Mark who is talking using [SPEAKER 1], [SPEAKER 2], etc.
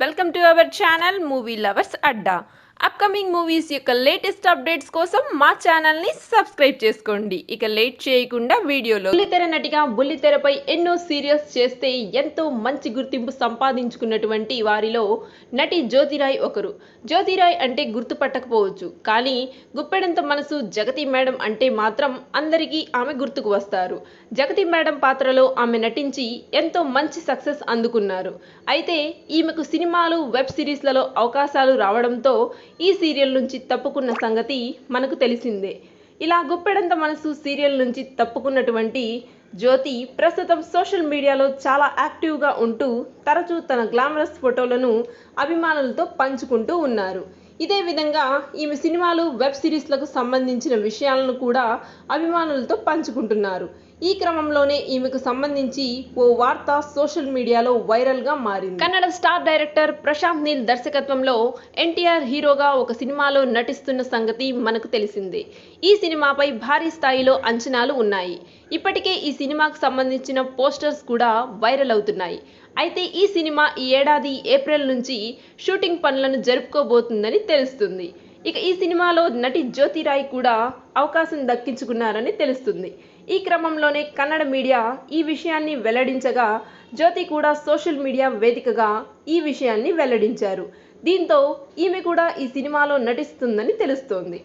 [SPEAKER 1] welcome to our channel movie lovers adda. Upcoming movies యొక్క latest updates కోసం మా ఛానల్ని సబ్స్క్రైబ్ చేసుకోండి. ఇక లేట్ చేయకుండా వీడియోలో బుల్లితెర నటిగా బుల్లితెరపై ఎన్నో సీరియల్స్ చేస్తే ఎంతో మంచి గుర్తింపు సంపాదించుకున్నటువంటి వారిలో నటి జ్యోతిరాయ్ ఒకరు. జ్యోతిరాయ్ అంటే గుర్తుపట్టకపోవచ్చు. కానీ గుప్పెడంత మనసు జగతి మేడం అంటే మాత్రం అందరికీ ఆమె గుర్తుకు వస్తారు. జగతి మేడం పాత్రలో ఆమె నటించి ఎంతో మంచి సక్సెస్ అందుకున్నారు. అయితే ఈమెకు సినిమాలు వెబ్ సిరీస్లలో అవకాశాలు రావడంతో ఈ సీరియల్ నుంచి తప్పుకున్న సంగతి మనకు తెలిసిందే. ఇలా గుప్పెడంత మనసు సీరియల్ నుంచి తప్పుకున్నటువంటి జ్యోతి ప్రస్తుతం సోషల్ మీడియాలో చాలా యాక్టివ్గా ఉంటూ తరచూ తన గ్లామరస్ ఫోటోలను అభిమానులతో పంచుకుంటూ ఉన్నారు. ఇదే విధంగా ఈమె సినిమాలు వెబ్ సిరీస్లకు సంబంధించిన విషయాలను కూడా అభిమానులతో పంచుకుంటున్నారు. ఈ క్రమంలోనే ఈమెకు సంబంధించి ఓ వార్త సోషల్ మీడియాలో వైరల్గా మారింది. కన్నడ స్టార్ డైరెక్టర్ ప్రశాంత్ నీల్ దర్శకత్వంలో ఎన్టీఆర్ హీరోగా ఒక సినిమాలో నటిస్తున్న సంగతి మనకు తెలిసిందే. ఈ సినిమాపై భారీ స్థాయిలో అంచనాలు ఉన్నాయి. ఇప్పటికే ఈ సినిమాకు సంబంధించిన పోస్టర్స్ కూడా వైరల్ అవుతున్నాయి. అయితే ఈ సినిమా ఈ ఏడాది ఏప్రిల్ నుంచి షూటింగ్ పనులను జరుపుకోబోతుందని తెలుస్తుంది. ఇక ఈ సినిమాలో నటి జ్యోతిరాయ్ కూడా అవకాశం దక్కించుకున్నారని తెలుస్తుంది. ఈ క్రమంలోనే కన్నడ మీడియా ఈ విషయాన్ని వెల్లడించగా జ్యోతి కూడా సోషల్ మీడియా వేదికగా ఈ విషయాన్ని వెల్లడించారు. దీంతో ఈమె కూడా ఈ సినిమాలో నటిస్తుందని తెలుస్తోంది.